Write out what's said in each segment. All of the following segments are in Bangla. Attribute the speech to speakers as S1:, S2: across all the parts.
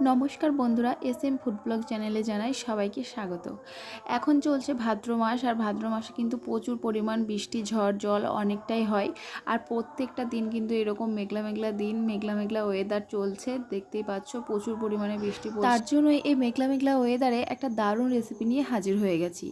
S1: নমস্কার বন্ধুরা এস এম ফুড ব্লগ চ্যানেলে জানাই সবাইকে স্বাগত। এখন চলছে ভাদ্র মাস, আর ভাদ্র মাসে কিন্তু প্রচুর পরিমাণ বৃষ্টি, ঝড়, জল অনেকটাই হয়। আর প্রত্যেকটা দিন কিন্তু এরকম মেঘলা মেঘলা দিন, মেঘলা মেঘলা ওয়েদার চলছে, দেখতেই পাচ্ছ প্রচুর পরিমাণে বৃষ্টি তার জন্য এই মেঘলা মেঘলা ওয়েদারে একটা দারুণ রেসিপি নিয়ে হাজির হয়ে গেছি।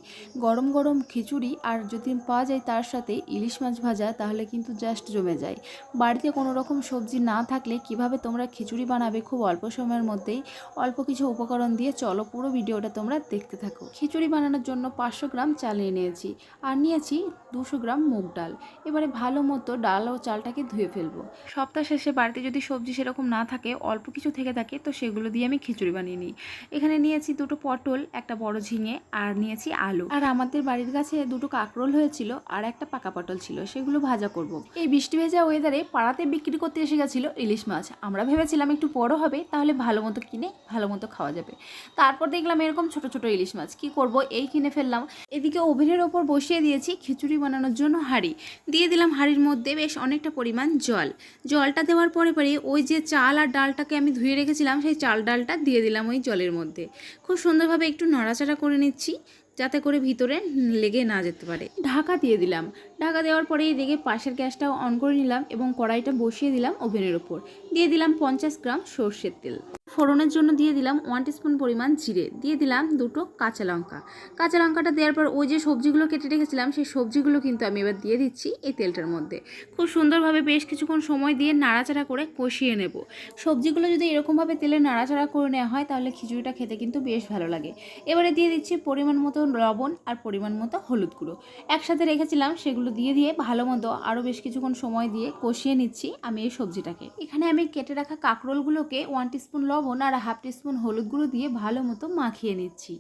S1: গরম গরম খিচুড়ি, আর যদি পাওয়া যায় তার সাথে ইলিশ মাছ ভাজা, তাহলে কিন্তু জাস্ট জমে যায়। বাড়িতে কোনো রকম সবজি না থাকলে কীভাবে তোমরা খিচুড়ি বানাবে খুব অল্প সময়ের মধ্যেই অল্প কিছু উপকরণ দিয়ে চলো পুরো ভিডিওটা তোমরা দেখতে থাকো। খিচুড়ি বানানোর জন্য পাঁচশো গ্রাম চাল নিয়ে নিয়েছি আর নিয়েছি দুশো গ্রাম মুগ ডাল। এবারে ভালো মতো ডাল ও চালটাকে ধুয়ে ফেলব। সপ্তাহ শেষে বাড়িতে যদি সবজি সেরকম না থাকে, অল্প কিছু থেকে থাকে, তো সেগুলো দিয়ে আমি খিচুড়ি বানিয়ে নিই। এখানে নিয়েছি দুটো পটল, একটা বড় ঝিঙে আর নিয়েছি আলু। আর আমাদের বাড়ির কাছে দুটো কাকরোল হয়েছিল আর একটা পাকা পটল ছিল, সেগুলো ভাজা করব। এই বৃষ্টি ভেজা ওয়েদারে পাড়াতে বিক্রি করতে এসে গেছিল ইলিশ মাছ। আমরা ভেবেছিলাম একটু বড় হবে, তাহলে ভালো মতো কিনে ভালো মতো খাওয়া যাবে। তারপর দেখলাম এরকম ছোট ছোট ইলিশ মাছ। কি করব? এই কিনে ফেললাম। এদিকে ওভেনের ওপর বসিয়ে দিয়েছি খিচুড়ি বানানোর জন্য হাঁড়ি। দিয়ে দিলাম হাঁড়ির মধ্যে বেশ অনেকটা পরিমাণ জল। জলটা দেওয়ার পরে পরে ওই যে চাল আর ডালটাকে আমি ধুয়ে রেখেছিলাম, সেই চাল ডালটা দিয়ে দিলাম ওই জলের মধ্যে। খুব সুন্দরভাবে একটু নাড়াচাড়া করে নিচ্ছি, যাতে করে ভিতরে লেগে না যেতে পারে। ঢাকা দিয়ে দিলাম। ঢাকা দেওয়ার পরে এদিকে পাশের গ্যাসটা অন করে নিলাম এবং কড়াইটা বসিয়ে দিলাম ওভেনের ওপর। দিয়ে দিলাম পঞ্চাশ গ্রাম সর্ষের তেল। ফোড়নের জন্য দিয়ে দিলাম ওয়ান টিস্পুন পরিমাণ জিরে। দিয়ে দিলাম দুটো কাঁচা লঙ্কা। কাঁচা লঙ্কাটা দেওয়ার পর ওই যে সবজিগুলো কেটে রেখেছিলাম, সেই সবজিগুলো কিন্তু আমি এবার দিয়ে দিচ্ছি এই তেলটার মধ্যে। খুব সুন্দরভাবে বেশ কিছুক্ষণ সময় দিয়ে নাড়াচাড়া করে কষিয়ে নেব। সবজিগুলো যদি এরকমভাবে তেলে নাড়াচাড়া করে নেওয়া হয়, তাহলে খিচুড়িটা খেতে কিন্তু বেশ ভালো লাগে। এবারে দিয়ে দিচ্ছি পরিমাণ মতো লবণ আর পরিমাণ মতো হলুদ গুঁড়ো। একসাথে রেখেছিলাম, সেগুলো দিয়ে দিয়ে ভালো মতো আরও বেশ কিছুক্ষণ সময় দিয়ে কষিয়ে নিচ্ছি আমি এই সবজিটাকে। এখানে আমি কেটে রাখা কাঁকরোলগুলোকে ওয়ান টিস্পুন লবণ আর হাফ টিস্পুন হলুদ গুঁড়ো দিয়ে ভালো মতো মাখিয়ে নিচ্ছি।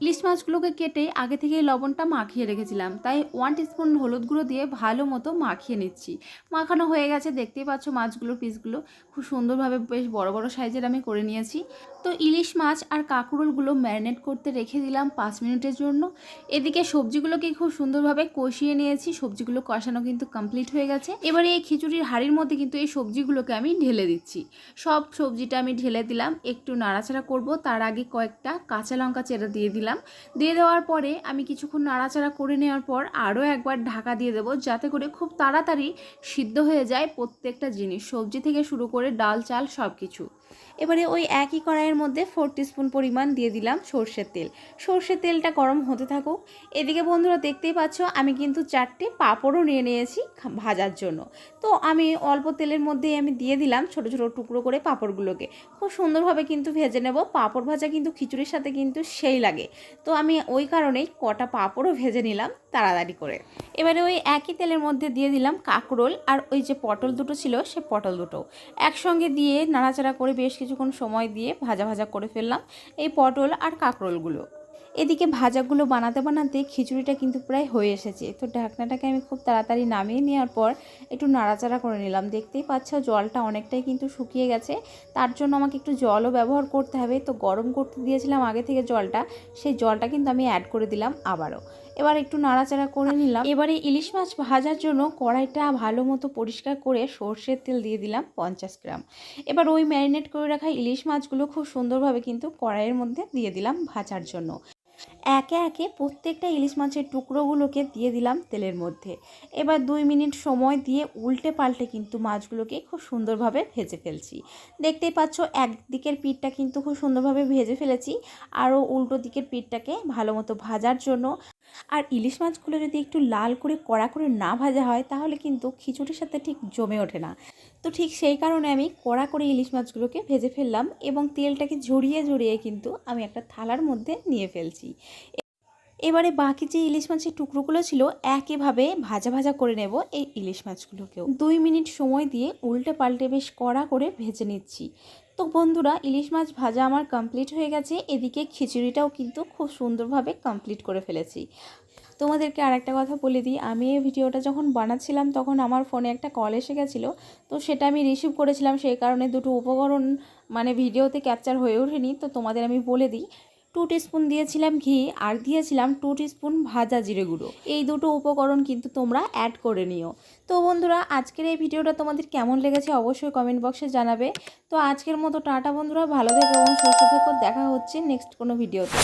S1: ইলিশ মাছগুলোকে কেটে আগে থেকেই লবণটা মাখিয়ে রেখেছিলাম। তাই ওয়ান টিস্পুন হলুদ গুঁড়ো দিয়ে ভালো মতো মাখিয়ে নিচ্ছি। মাখানো হয়ে গেছে, দেখতেই পাচ্ছ মাছগুলোর পিসগুলো খুব সুন্দরভাবে বেশ বড় বড় সাইজের আমি করে নিয়েছি। তো ইলিশ মাছ আর কাঁকরোলগুলো ম্যারিনেট করতে রেখে দিলাম পাঁচ মিনিটের জন্য। এদিকে সবজিগুলোকে খুব সুন্দরভাবে কষিয়ে নিয়েছি। সবজিগুলো কষানো কিন্তু কমপ্লিট হয়ে গেছে। এবারে এই খিচুড়ির হাঁড়ির মধ্যে কিন্তু এই সবজিগুলোকে আমি ঢেলে দিচ্ছি। সব সবজিটা আমি ঢেলে দিলাম। একটু নাড়াচাড়া করব। তার আগে কয়েকটা কাঁচা লঙ্কা চেরা দিয়ে দিলাম। দিয়ে দেওয়ার পরে আমি কিছুক্ষণ নাড়াচাড়া করে নেওয়ার পর আরও একবার ঢাকা দিয়ে দেবো, যাতে করে খুব তাড়াতাড়ি সিদ্ধ হয়ে যায় প্রত্যেকটা জিনিস, সবজি থেকে শুরু করে ডাল, চাল সব কিছু এবারে ওই একই কড়াইয়ের মধ্যে ফোর টিস্পুন পরিমাণ দিয়ে দিলাম সর্ষের তেল। সর্ষের তেলটা গরম হতে থাকুক। এদিকে বন্ধুরা দেখতেই পাচ্ছ, আমি কিন্তু চারটে পাঁপড়ও নিয়ে নিয়েছি ভাজার জন্য। তো আমি অল্প তেলের মধ্যেই আমি দিয়ে দিলাম ছোট ছোট টুকরো করে পাঁপড়গুলোকে। খুব সুন্দরভাবে কিন্তু ভেজে নেব। পাঁপড় ভাজা কিন্তু খিচুড়ির সাথে কিন্তু সেই লাগে। তো আমি ওই কারণেই কটা পাঁপড়ও ভেজে নিলাম তাড়াতাড়ি করে। এবারে ওই একই তেলের মধ্যে দিয়ে দিলাম কাঁকরোল আর ওই যে পটল দুটো ছিল সে পটল দুটো। একসঙ্গে দিয়ে নাড়াচাড়া করে বেশ কিছুক্ষণ সময় দিয়ে ভাজা ভাজা করে ফেললাম এই পটল আর কাঁকরোলগুলো। এদিকে ভাজাগুলো বানাতে বানাতে খিচুড়িটা কিন্তু প্রায় হয়ে এসেছে। তো ঢাকনাটাকে আমি খুব তাড়াতাড়ি নামিয়ে নেওয়ার পর একটু নাড়াচাড়া করে নিলাম। দেখতেই পাচ্ছ জলটা অনেকটাই কিন্তু শুকিয়ে গেছে। তার জন্য আমাকে একটু জলও ব্যবহার করতে হবে। তো গরম করতে দিয়েছিলাম আগে থেকে জলটা। সেই জলটা কিন্তু আমি অ্যাড করে দিলাম আবারও। এবার একটু নাড়াচাড়া করে নিলাম। এবারে ইলিশ মাছ ভাজার জন্য কড়াইটা ভালো মতো পরিষ্কার করে সর্ষের তেল দিয়ে দিলাম পঞ্চাশ গ্রাম। এবার ওই ম্যারিনেট করে রাখা ইলিশ মাছগুলো খুব সুন্দরভাবে কিন্তু কড়াইয়ের মধ্যে দিয়ে দিলাম ভাজার জন্য। একে একে প্রত্যেকটা ইলিশ মাছের টুকরোগুলোকে দিয়ে দিলাম তেলের মধ্যে। এবার দুই মিনিট সময় দিয়ে উল্টে পাল্টে কিন্তু মাছগুলোকে খুব সুন্দরভাবে ভেজে ফেলছি। দেখতেই পাচ্ছ একদিকের পিঠটা কিন্তু খুব সুন্দরভাবে ভেজে ফেলেছি। আরও উল্টো দিকের পিঠটাকে ভালো মতো ভাজার জন্য আর ইলিশ মাছগুলো যদি একটু লাল করে, কড়া করে না ভাজা হয়, তাহলে কিন্তু খিচুড়ির সাথে ঠিক জমে ওঠে না। তো ঠিক সেই কারণে আমি কড়া করে ইলিশ মাছগুলোকে ভেজে ফেললাম এবং তেলটাকে ঝরিয়ে ঝরিয়ে কিন্তু আমি একটা থালার মধ্যে নিয়ে ফেলছি। এবারে বাকি যে ইলিশ মাছের টুকরোগুলো ছিল একইভাবে ভাজা ভাজা করে নেব এই ইলিশ মাছগুলোকেও। দুই মিনিট সময় দিয়ে উল্টে পাল্টে বেশ কড়া করে ভেজে নিচ্ছি। তো বন্ধুরা, ইলিশ মাছ ভাজা আমার কমপ্লিট হয়ে গেছে। এদিকে খিচুড়িটাও কিন্তু খুব সুন্দরভাবে কমপ্লিট করে ফেলেছি। তোমাদেরকে আরেকটা কথা বলে দিই, আমি এই ভিডিওটা যখন বানাচ্ছিলাম তখন আমার ফোনে একটা কল এসে গেছিল। তো সেটা আমি রিসিভ করেছিলাম, সেই কারণে দুটো উপকরণ মানে ভিডিওতে ক্যাপচার হয়ে ওঠেনি। তো তোমাদের আমি বলে দিই টু স্পুন দিয়েছিলাম ঘি আর দিয়েছিলাম টু স্পুন ভাজা জিরে গুঁড়ো। এই দুটো উপকরণ কিন্তু তোমরা অ্যাড করে নিও। তো বন্ধুরা, আজকের এই ভিডিওটা তোমাদের কেমন লেগেছে অবশ্যই কমেন্ট বক্সে জানাবে। তো আজকের মতো টাটা বন্ধুরা, ভালো থেকো এবং সুস্থ থেকো। দেখা হচ্ছে নেক্সট কোনো ভিডিওতে